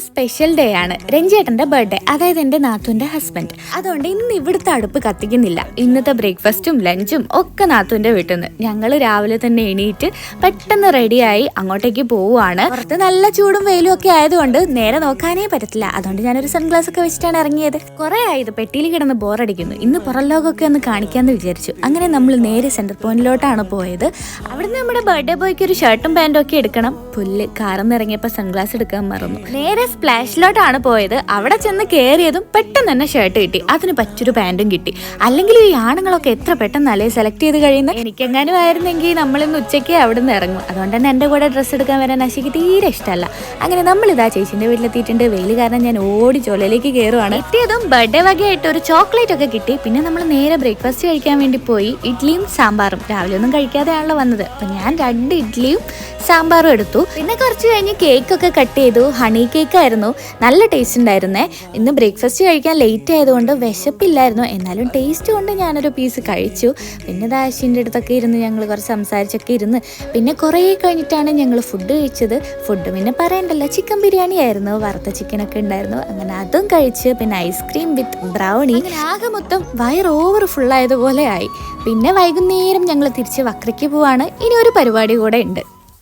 Special day ആണ്. രഞ്ജേട്ടന്റെ birthday അതായത് എന്റെ നാത്തുന്റെ ഹസ്ബൻഡ് അതുകൊണ്ട് ഇന്ന് ഇവിടുത്തെ അടുപ്പ് കത്തിക്കുന്നില്ല. ഇന്നത്തെ ബ്രേക്ക്ഫാസ്റ്റും ലഞ്ചും ഒക്കെ നാത്തുന്റെ വീട്ടിൽ നിന്ന്. ഞങ്ങൾ രാവിലെ തന്നെ എണീറ്റ് പെട്ടെന്ന് റെഡിയായി അങ്ങോട്ടേക്ക് പോവുകയാണ് പുറത്ത് നല്ല ചൂടും വെയിലും ഒക്കെ ആയതുകൊണ്ട് നേരെ നോക്കാനേ പറ്റത്തില്ല. അതുകൊണ്ട് ഞാനൊരു സൺഗ്ലാസ് ഒക്കെ വെച്ചിട്ടാണ് ഇറങ്ങിയത്. കുറെ ആയത് പെട്ടിയിൽ കിടന്ന് ബോറടിക്കുന്നു. ഇന്ന് പുറം ലോകമൊക്കെ ഒന്ന് കാണിക്കാന്ന് വിചാരിച്ചു. അങ്ങനെ നമ്മൾ നേരെ സെന്റർ പോയിന്റിലോട്ടാണ് പോയത്. അവിടുന്ന് നമ്മുടെ ബർത്ത്ഡേ ബോയ്ക്ക് ഒരു ഷർട്ടും പാന്റും ഒക്കെ എടുക്കണം. പുല്ല് കാറിന്ന് ഇറങ്ങിയപ്പോൾ സൺഗ്ലാസ് എടുക്കാൻ മറന്നു. നേരെ സ്പ്ലാഷിലോട്ടാണ് പോയത്. അവിടെ ചെന്ന് കയറിയതും പെട്ടെന്ന് തന്നെ ഷർട്ട് കിട്ടി. അതിന് പറ്റൊരു പാന്റും കിട്ടി. അല്ലെങ്കിൽ ഈ ആണുങ്ങളൊക്കെ എത്ര പെട്ടെന്നല്ലേ സെലക്ട് ചെയ്ത് കഴിയുന്നത് എനിക്കെങ്ങാനും ആയിരുന്നെങ്കിൽ നമ്മളിന്ന് ഉച്ചയ്ക്ക് അവിടെ നിന്ന് ഇറങ്ങും. അതുകൊണ്ട് തന്നെ എന്റെ കൂടെ ഡ്രസ്സ് എടുക്കാൻ വരാൻ നശിക്ക് തീരെ ഇഷ്ടമല്ല. അങ്ങനെ നമ്മൾ ഇതാ ചേച്ചിന്റെ വീട്ടിലെത്തിയിട്ടുണ്ട്. വെയിൽ കാരണം ഞാൻ ഓടി ചൊലയിലേക്ക് കയറുവാണ് എത്തിയതും ബർത്ത്ഡേ വകയായിട്ട് ഒരു ചോക്ലേറ്റ് ഒക്കെ കിട്ടി. പിന്നെ നമ്മൾ നേരെ ബ്രേക്ക്ഫാസ്റ്റ് കഴിക്കാൻ വേണ്ടി പോയി. ഇഡ്ഡലിയും സാമ്പാറും. രാവിലെ ഒന്നും കഴിക്കാതെയാണല്ലോ വന്നത്. അപ്പം ഞാൻ രണ്ട് ഇഡ്ഡലിയും സാമ്പാറും എടുത്തു. പിന്നെ കുറച്ച് കഴിഞ്ഞ് കേക്കൊക്കെ കട്ട് ചെയ്തു. ഹണി കേക്ക് ആയിരുന്നു നല്ല ടേസ്റ്റ് ഉണ്ടായിരുന്നേ. ഇന്ന് ബ്രേക്ക്ഫാസ്റ്റ് കഴിക്കാൻ ലേറ്റ് ആയതുകൊണ്ട് വിശപ്പില്ലായിരുന്നു. എന്നാലും ടേസ്റ്റ് കൊണ്ട് ഞാനൊരു പീസ് കഴിച്ചു. പിന്നെ ദാശിന്റെ അടുത്തൊക്കെ ഇരുന്ന് ഞങ്ങൾ കുറച്ച് സംസാരിച്ചൊക്കെ ഇരുന്ന്. പിന്നെ കുറേ കഴിഞ്ഞിട്ടാണ് ഞങ്ങൾ ഫുഡ് കഴിച്ചത്. ഫുഡ് പിന്നെ പറയണ്ടല്ലോ ചിക്കൻ ബിരിയാണി ആയിരുന്നു. വറുത്ത ചിക്കനൊക്കെ ഉണ്ടായിരുന്നു. അങ്ങനെ അതും കഴിച്ച് പിന്നെ ഐസ്ക്രീം വിത്ത് ബ്രൗണി ആകെ മൊത്തം വയർ ഓവർ ഫുൾ ആയതുപോലെ ആയി. പിന്നെ വൈകുന്നേരം ഞങ്ങൾ തിരിച്ച് വക്രയ്ക്ക് പോവാണ്. ഇനി ഒരു പരിപാടി കൂടെ ഉണ്ട്.